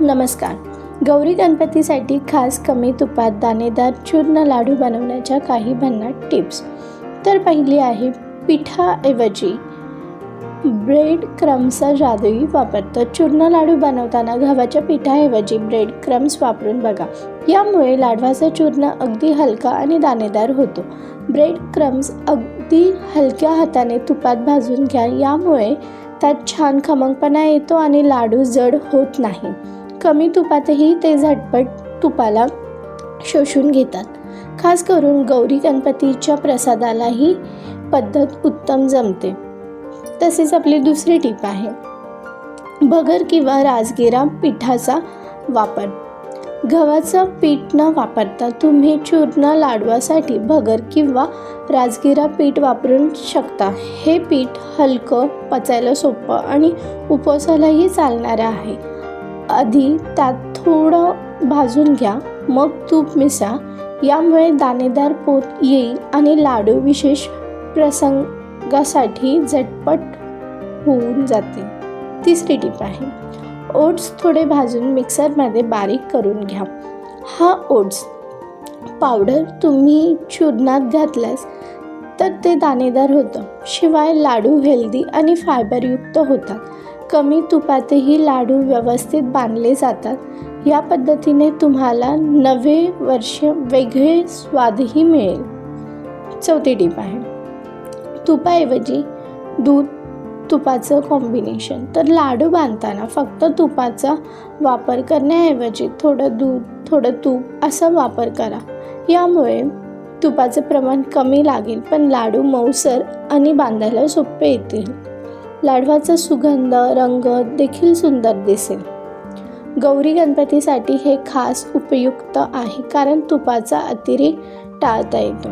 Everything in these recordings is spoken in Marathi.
नमस्कार. गौरी गणपतीसाठी खास कमी तुपात दाणेदार चूर्ण लाडू बनवण्याच्या काही भन्नाट टिप्स. तर पहिली आहे पिठाऐवजी. ब्रेड क्रम्सचा जादूही वापरतो. चूर्ण लाडू बनवताना गव्हाच्या पिठाऐवजी ब्रेड क्रम्स वापरून बघा. यामुळे लाडवाचा चूर्ण अगदी हलका आणि दाणेदार होतो. ब्रेड क्रम्स अगदी हलक्या हाताने तुपात भाजून घ्या. यामुळे त्यात छान खमंगपणा येतो आणि लाडू जड होत नाही. कमी तुपातही ते झटपट तुपाला शोषून घेतात. खास करून गौरी गणपतीच्या प्रसादाला ही पद्धत उत्तम जमते. तसेच आपली दुसरी टीप आहे. भगर किंवा राजगिरा पिठाचा वापर. गव्हाचं पीठ न वापरता तुम्ही चूर्ण लाडवासाठी भगर किंवा राजगिरा पीठ वापरू शकता. हे पीठ हलकं पचायला सोपं आणि उपवासालाही चालणारं आहे. आधी त्यात थोडं भाजून घ्या. मग तूप मिसा. यामुळे दाणेदार पोत येईल आणि लाडू विशेष प्रसंगासाठी झटपट होऊन जाते तिसरी टीप आहे. ओट्स थोडे भाजून मिक्सरमध्ये बारीक करून घ्या. हा ओट्स पावडर तुम्ही चूर्णात घातल्यास तर ते दाणेदार होतं. शिवाय लाडू हेल्दी आणि फायबरयुक्त होतात. कमी तुपातही लाडू व्यवस्थित बांधले जातात. या पद्धतीने तुम्हाला नवे वर्ष वेगळे स्वादही मिळेल. चौथी टीप आहे. तुपाऐवजी दूध तुपाचं कॉम्बिनेशन तर लाडू बांधताना फक्त तुपाचा वापर करण्याऐवजी थोडं दूध थोडं तूप असा वापर करा. यामुळे तुपाचं प्रमाण कमी लागेल पण लाडू मऊसर आणि बांधायला सोपे येतील. लाडवाचा सुगंध रंग देखील सुंदर दिसेल. गौरी गणपतीसाठी हे खास उपयुक्त आहे कारण तुपाचा अतिरेक टाळता येतो.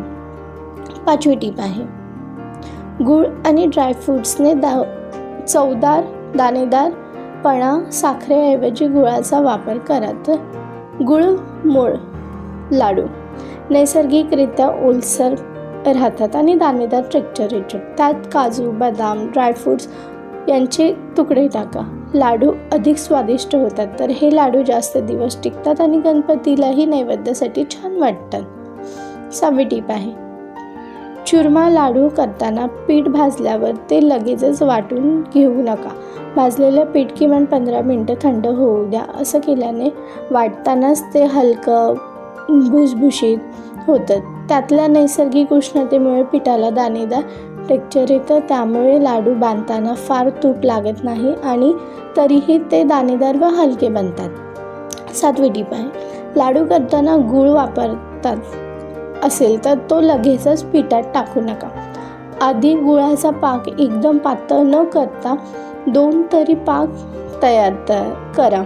पाचवी टीप आहे. गूळ आणि ड्रायफ्रूट्सने दा चवदार दाणेदारपणा साखरेऐवजी गुळाचा वापर करा तर गुळ मूळ लाडू. नैसर्गिकरित्या ओलसर राहतात आणि दाणेदार टेक्चर त्यात काजू बदाम ड्रायफ्रूट्स यांचे तुकडे टाका. लाडू अधिक स्वादिष्ट होतात. तर हे लाडू जास्त दिवस टिकतात आणि गणपतीलाही नैवेद्यासाठी छान वाटतात. सहावी टीप आहे. चुरमा लाडू करताना पीठ भाजल्यावर ते लगेचच वाटून घेऊ नका. भाजलेलं पीठ किमान पंधरा मिनटं थंड होऊ द्या. असं केल्याने वाटतानाच ते हलकं भुसभुशीत होतं त्यातल्या नैसर्गिक उष्णतेमुळे पिठाला दाणेदार टेक्चर येतं. त्यामुळे लाडू बांधताना फार तूप लागत नाही आणि तरीही ते दाणेदार व हलके बनतात. सातवी टीप आहे. लाडू करताना गूळ वापरतात असेल तर तो लगेचच पिठात टाकू नका. आधी गुळाचा पाक एकदम पातळ न करता दोन तरी पाक तयार त करा.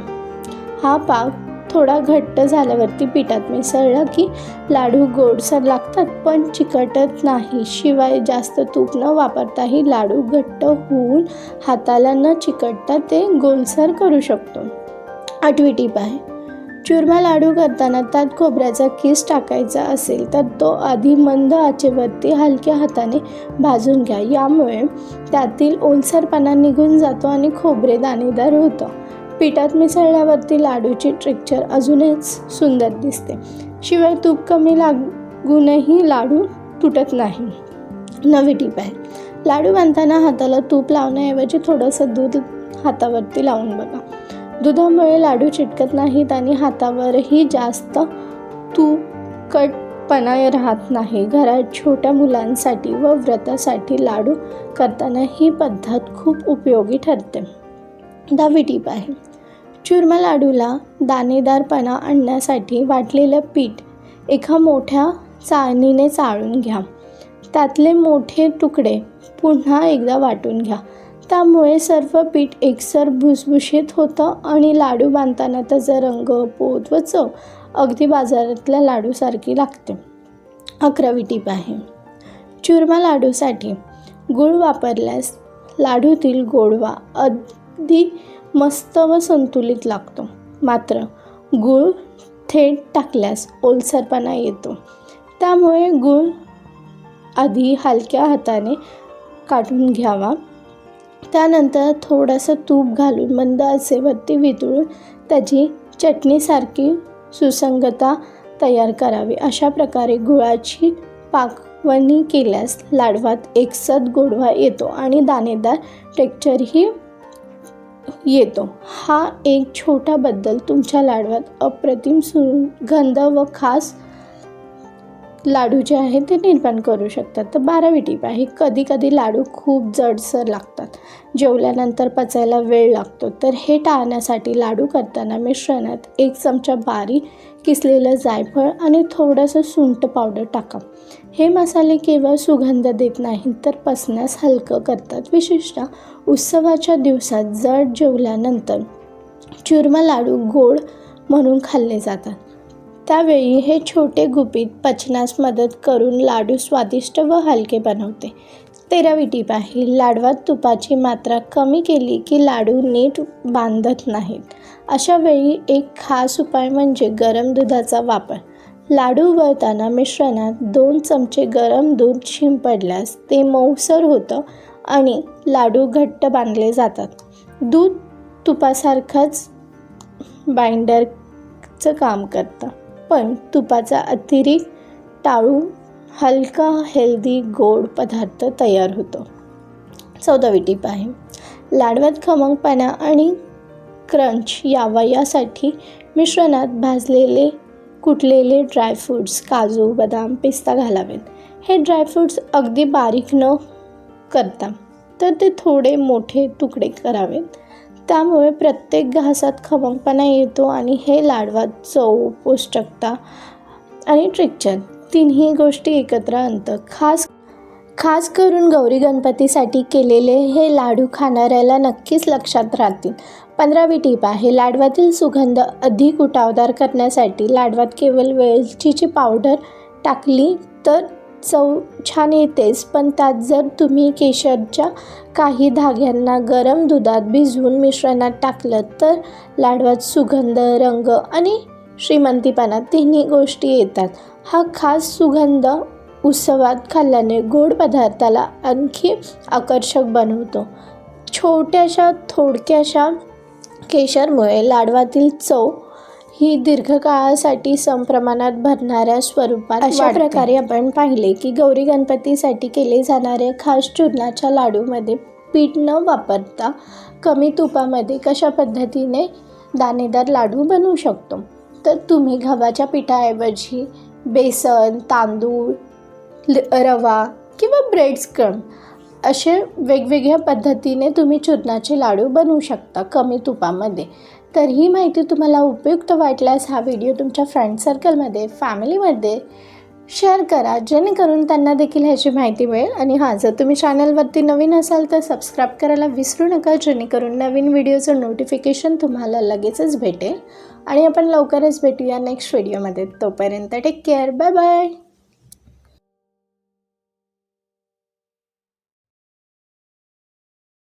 हा पाक थोडा घट्ट झाल्यावरती पिठात मिसळला की लाडू गोडसर लागतात पण चिकटत नाही. शिवाय जास्त तूप न वापरताही लाडू घट्ट होऊन हाताला न चिकटता ते गोलसर करू शकतो. आठवी टीप आहे. चुरमा लाडू करताना त्यात खोबऱ्याचा किस टाकायचा असेल तर तो आधी मंद आचेवरती हलक्या हाताने भाजून घ्या. यामुळे त्यातील ओलसरपणा निघून जातो आणि खोबरे दाणेदार होतं. पिठात मिसळल्यावरती लाडूची ट्रेक्चर अजूनच सुंदर दिसते. शिवाय तूप कमी लागूनही लाडू तुटत नाही. नवी टीप आहे. लाडू बांधताना हाताला तूप लावण्याऐवजी थोडंसं दूध हातावरती लावून बघा. दुधामुळे लाडू चिटकत नाहीत आणि हातावरही जास्त तूपकटपणा राहत नाही. घरात छोट्या मुलांसाठी व व्रतासाठी लाडू करताना ही पद्धत खूप उपयोगी ठरते. दहावी टीप आहे. चुरमा लाडूला दाणेदारपणा आणण्यासाठी वाटलेलं पीठ एका मोठ्या चाळणीने चाळून घ्या. त्यातले मोठे तुकडे पुन्हा एकदा वाटून घ्या. त्यामुळे सर्व पीठ एकसर भुसभुशीत होतं आणि लाडू बांधताना त्याचा रंग पोत व चव अगदी बाजारातल्या लाडूसारखी लागते. अकरावी टीप आहे. चुरमा लाडूसाठी गूळ वापरल्यास लाडूतील गोडवा अगदी मस्त व संतुलित लागतो. मात्र गूळ थेट टाकल्यास ओलसरपणा येतो. त्यामुळे गूळ आधी हलक्या हाताने काढून घ्यावा. त्यानंतर थोडंसं तूप घालून मंद असेवरती वितळून त्याची चटणीसारखी सुसंगता तयार करावी. अशा प्रकारे गुळाची पाकवणी केल्यास लाडवात एकसद गोडवा येतो आणि दाणेदार टेक्चरही येतो. हा एक छोटा बद्दल तुमच्या लाडवात अप्रतिम सुगंध व खास लाडू जे आहे ते निर्माण करू शकतात. तर बारावी टीप आहे कधी कधी लाडू खूप जडसर लागतात. जेवल्यानंतर पचायला वेळ लागतो. तर हे टाळण्यासाठी लाडू करताना मिश्रणात एक चमचा बारीक किसलेलं जायफळ आणि थोडंसं सुंट पावडर टाका. हे मसाले केवळ सुगंध देत नाहीत तर पचण्यास हलकं करतात. विशेषतः उत्सवाच्या दिवसात जड जेवल्यानंतर चुरमा लाडू गोड म्हणून खाल्ले जातात. त्यावेळी हे छोटे गुपित पचनास मदत करून लाडू स्वादिष्ट व हलके बनवते. तेरावी टीप आहे लाडवात तुपाची मात्रा कमी केली की लाडू नीट बांधत नाहीत. अशा वेळी एक खास उपाय म्हणजे गरम दुधाचा वापर. लाडू वळताना मिश्रणात दोन चमचे गरम दूध शिंपडल्यास ते मऊसर होतं आणि लाडू घट्ट बांधले जातात. दूध तुपासारखंच बाइंडरचं काम करतं. पण तुपाचा अतिरिक्त टाळून हलका हेल्दी गोड पदार्थ तयार होतो. चौदावी टीप आहे. लाडव्यात खमंगपणा आणि क्रंच यावा यासाठी मिश्रणात भाजलेले कुटलेले ड्रायफ्रूट्स काजू बदाम पिस्ता घालावेत. हे ड्रायफ्रूट्स अगदी बारीक न करता तर ते थोडे मोठे तुकडे करावेत. त्यामुळे प्रत्येक घासात खमंगपणा येतो आणि हे लाडवात चव पौष्टिकता आणि ट्रिक्चर. तिन्ही गोष्टी एकत्र आणतं. खास खास करून गौरी गणपतीसाठी केलेले हे लाडू खाणाऱ्याला नक्कीच लक्षात राहतील. पंधरावी टीप आहे लाडवातील सुगंध अधिक उठावदार करण्यासाठी लाडवात केवळ वेलचीची पावडर टाकली तर चव छान येतेच पण त्यात जर तुम्ही केशरच्या काही धाग्यांना गरम दुधात भिजवून मिश्रणात टाकलं तर लाडवात सुगंध रंग आणि श्रीमंतीपणा तिन्ही गोष्टी येतात. हा खास सुगंध उत्सवात खाल्ल्याने गोड पदार्थाला आणखी आकर्षक बनवतो. छोट्याशा थोडक्याशा केशरमुळे लाडवातील चव ही दीर्घकाळासाठी समप्रमाणात भरणाऱ्या स्वरूपात अशा प्रकारे आपण पाहिले की गौरी गणपतीसाठी केले जाणारे खास चूर्णाच्या लाडूमध्ये पीठ न वापरता कमी तुपामध्ये कशा पद्धतीने दाणेदार लाडू बनवू शकतो? तर तुम्ही गव्हाच्या पिठाऐवजी बेसन तांदूळ रवा किंवा ब्रेड्स क्रम असे वेगवेगळ्या पद्धतीने तुम्ही चूर्णाचे लाडू बनवू शकता कमी तुपामध्ये. तर ही माहिती तुम्हाला उपयुक्त वाटल्यास हा व्हिडिओ तुमच्या फ्रेंड सर्कलमध्ये फॅमिलीमध्ये शेअर करा. जेणेकरून त्यांना देखील ह्याची माहिती मिळेल. आणि हां जर तुम्ही चॅनलवरती नवीन असाल तर सबस्क्राईब करायला विसरू नका. जेणेकरून नवीन व्हिडिओचं नोटिफिकेशन तुम्हाला लगेचच भेटेल. आणि आपण लवकरच भेटूया नेक्स्ट व्हिडिओमध्ये तोपर्यंत टेक केअर बाय बाय